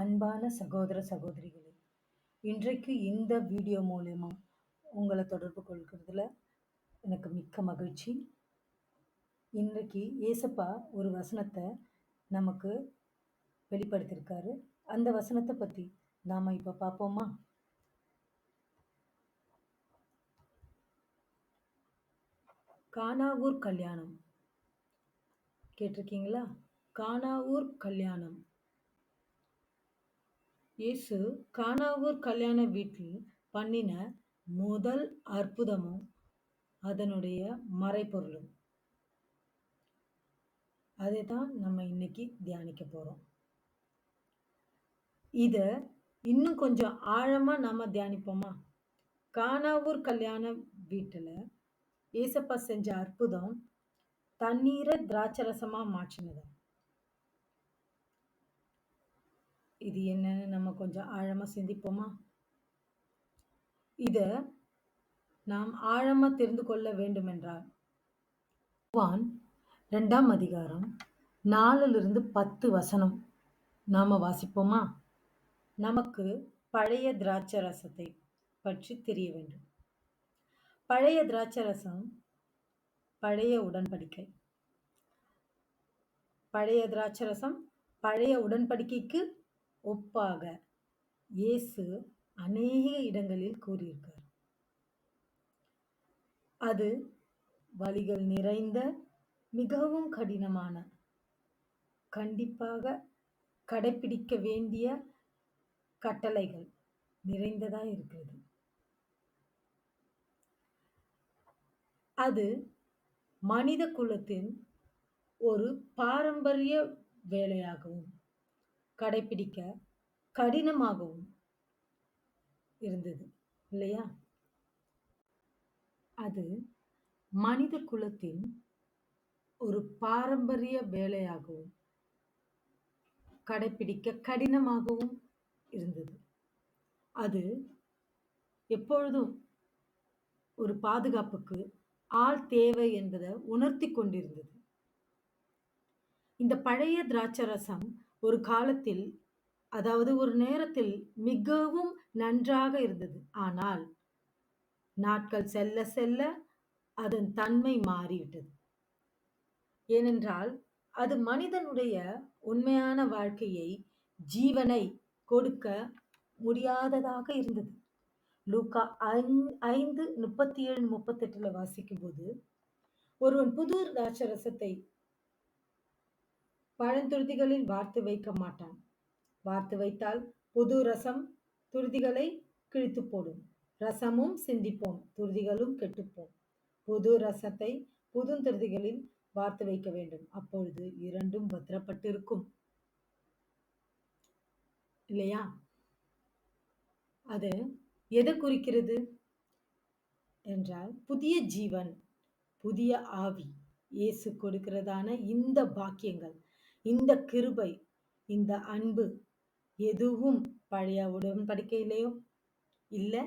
அன்பான சகோதர சகோதரிகளே இன்றைக்கு இந்த வீடியோ மூலயமா உங்களை தொடர்பு கொள்கிறதுல எனக்கு மிக்க மகிழ்ச்சி. இன்றைக்கு ஏசப்பா ஒரு வசனத்தை நமக்கு வெளிப்படுத்தியிருக்காரு. அந்த வசனத்தை பற்றி நாம் இப்போ பார்ப்போமா? கானாவூர் கல்யாணம். கேட்டிருக்கீங்களா? கானாவூர் கல்யாணம். இயேசு கானாவூர் கல்யாண வீட்டில் பண்ணின முதல் அற்புதமும் அதனுடைய மறைபொருளும். அதை தான் நம்ம இன்னைக்கு தியானிக்க போகிறோம் இதை இன்னும் கொஞ்சம் ஆழமாக நாம் தியானிப்போமா? கானாவூர் கல்யாண வீட்டில் ஏசப்பா செஞ்ச அற்புதம் தண்ணீரை திராட்சரசமாக மாற்றினது. இது என்னன்னு நம்ம கொஞ்சம் ஆழமாக சிந்திப்போமா? இத நாம் ஆழமா தெரிந்து கொள்ள வேண்டுமென்றால் வான் ரெண்டாம் அதிகாரம் நாலிலிருந்து பத்து வசனம். நாம வாசிப்போமா? நமக்கு பழைய திராட்சை ரசத்தை பற்றி தெரிய வேண்டும். பழைய திராட்சை ரசம் பழைய உடன்படிக்கை. பழைய திராட்சை ரசம் பழைய உடன்படிக்கைக்கு ஒப்பாக இயேசு அநேக இடங்களில் கூறியிருக்கார். அது வழிகள் நிறைந்த மிகவும் கடினமான கண்டிப்பாக கடைபிடிக்க வேண்டிய கட்டளைகள் நிறைந்ததாக இருக்கிறது. அது மனித குலத்தின் ஒரு பாரம்பரிய வேலையாகவும் கடைபிடிக்க கடினமாகவும் இருந்தது இல்லையா? அது மனித குலத்தின் ஒரு பாரம்பரிய வேலையாகவும் கடைபிடிக்க கடினமாகவும் இருந்தது. அது எப்பொழுதும் ஒரு பாதுகாப்புக்கு ஆள் தேவை என்பதை உணர்த்தி கொண்டிருந்தது. இந்த பழைய திராட்சரசம் ரசம் ஒரு காலத்தில் அதாவது ஒரு நேரத்தில் மிகவும் நன்றாக இருந்தது. ஆனால் நாட்கள் செல்ல செல்ல அதன் தன்மை மாறிவிட்டது. ஏனென்றால் அது மனிதனுடைய உண்மையான வாழ்க்கையை ஜீவனை கொடுக்க முடியாததாக இருந்தது. லூக்கா ஐந்து முப்பத்தி ஏழு முப்பத்தெட்டுல வாசிக்கும் போது ஒருவன் புது ராட்சரசத்தை பழந்துருதிகளில் வார்த்து வைக்க மாட்டான். வார்த்து வைத்தால் புது ரசம் துருதிகளை கிழித்து போடும் ரசமும் சிந்திப்போம் துருதிகளும் கெட்டுப்போம். புது ரசத்தை புது துருதிகளில் வார்த்து வைக்க வேண்டும். அப்பொழுது இரண்டும் பத்திரப்பட்டிருக்கும். இல்லையா? அது எதை குறிக்கிறது? என்றால் புதிய ஜீவன் புதிய ஆவி இயேசு கொடுக்கிறதான இந்த பாக்கியங்கள். இந்த கிருபை இந்த அன்பு எதுவும் பழைய உடன்படிக்கையிலேயோ இல்லை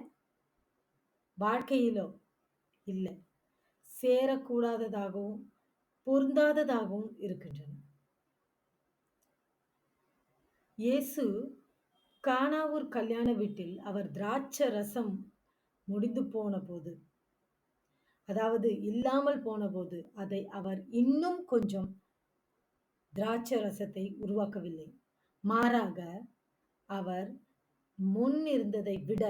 வாழ்க்கையிலோ இல்லை சேரக்கூடாததாகவும் பொருந்தாததாகவும் இருக்கின்றன. இயேசு காணாவூர் கல்யாண வீட்டில் அவர் திராட்சை ரசம் முடிந்து போன போது அதாவது இல்லாமல் போன போது அதை அவர் இன்னும் கொஞ்சம் திராட்சை ரசத்தை உருவாக்கவில்லை. மாறாக அவர் முன் இருந்ததை விட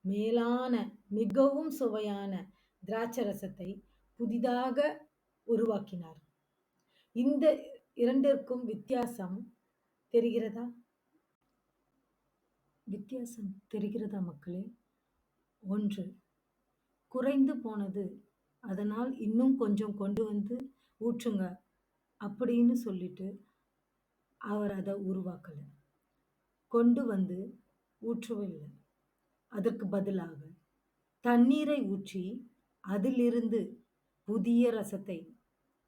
மேலான மிகவும் சுவையான திராட்சை ரசத்தை புதிதாக உருவாக்கினார். இந்த இரண்டிற்கும் வித்தியாசம் தெரிகிறதா? வித்தியாசம் தெரிகிறதா மக்களே? ஒன்று குறைந்து போனது. அதனால் இன்னும் கொஞ்சம் கொண்டு வந்து ஊற்றுங்க. அப்படின்னு சொல்லிட்டு அவர் அதை உருவாக்கலை. கொண்டு வந்து ஊற்றவில்லை. அதற்கு பதிலாக தண்ணீரை ஊற்றி அதிலிருந்து புதிய ரசத்தை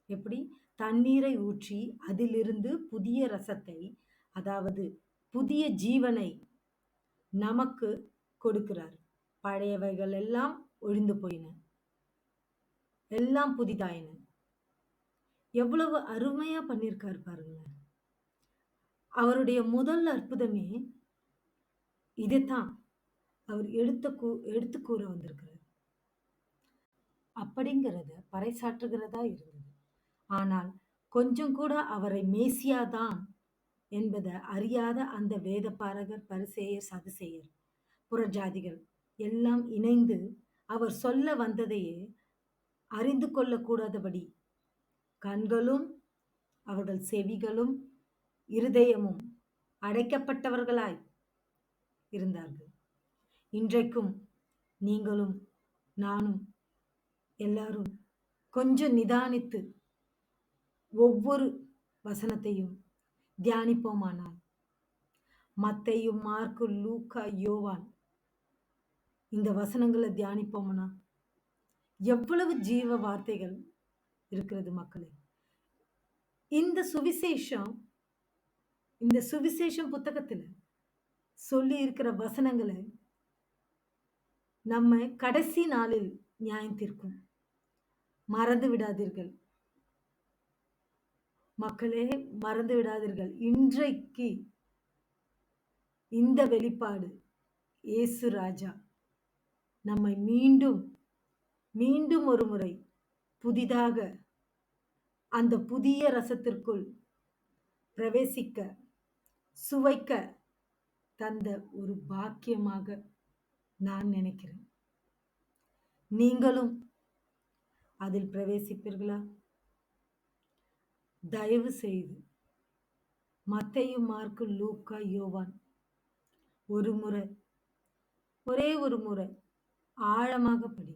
எப்படி? தண்ணீரை ஊற்றி அதிலிருந்து புதிய ரசத்தை அதாவது புதிய ஜீவனை நமக்கு கொடுக்கிறார். பழையவைகள் எல்லாம் ஒழிந்து போயின. எல்லாம் புதிதாயின. எவ்வளவு அருமையாக பண்ணியிருக்காரு பாருங்க அவருடைய முதல் அற்புதமே இதைத்தான் அவர் எடுத்த கூ எடுத்து கூற வந்திருக்கிறார். அப்படிங்கிறத பறைசாற்றுகிறதா இருந்தது. ஆனால் கொஞ்சம் கூட அவரை மேசியாதான் என்பதை அறியாத அந்த வேதபாரகர் பரிசேயர் சதுசேயர் புறஜாதிகள் எல்லாம் இணைந்து அவர் சொல்ல வந்ததையே அறிந்து கொள்ளக்கூடாதபடி கண்களும் அவர்கள் செவிகளும் இருதயமும் அடைக்கப்பட்டவர்களாய் இருந்தார்கள். இன்றைக்கும் நீங்களும் நானும் எல்லாரும் கொஞ்சம் நிதானித்து ஒவ்வொரு வசனத்தையும் தியானிப்போமானால் மத்தையும் மார்க்கு லூக்கா யோவான் இந்த வசனங்களை தியானிப்போம்னா எவ்வளவு ஜீவ வார்த்தைகள் இருக்கிறது மக்களே. இந்த சுவிசேஷம் இந்த சுவிசேஷம் புத்தகத்துல சொல்லி இருக்கிற வசனங்களை நம்ம கடைசி நாளில் நியாயம் தீர்க்கும். மறந்து விடாதீர்கள். மக்களே மறந்து விடாதீர்கள். இன்றைக்கு இந்த வெளிப்பாடு இயேசு ராஜா நம்மை மீண்டும் மீண்டும் ஒரு முறை புதிதாக அந்த புதிய ரசத்திற்குள் பிரவேசிக்க சுவைக்க தந்த ஒரு பாக்கியமாக நான் நினைக்கிறேன். நீங்களும் அதில் பிரவேசிப்பீர்களா? தயவு செய்து மத்தையும் மார்க்கு லூக்கா யோவான் ஒரு முறை ஒரே ஒரு முறை ஆழமாக படி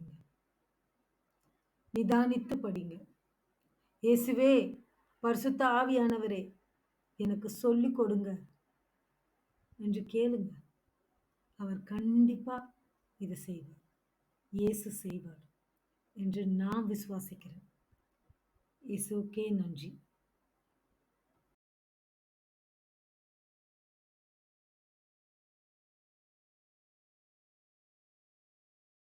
நிதானித்து படிங்க இயேசுவே பரிசுத்த ஆவியானவரே எனக்கு சொல்லி கொடுங்க என்று கேளுங்க. அவர் கண்டிப்பாக இதை செய்வார். இயேசு செய்வார் என்று நான் விசுவாசிக்கிறேன். இயேசுக்கே நன்றி.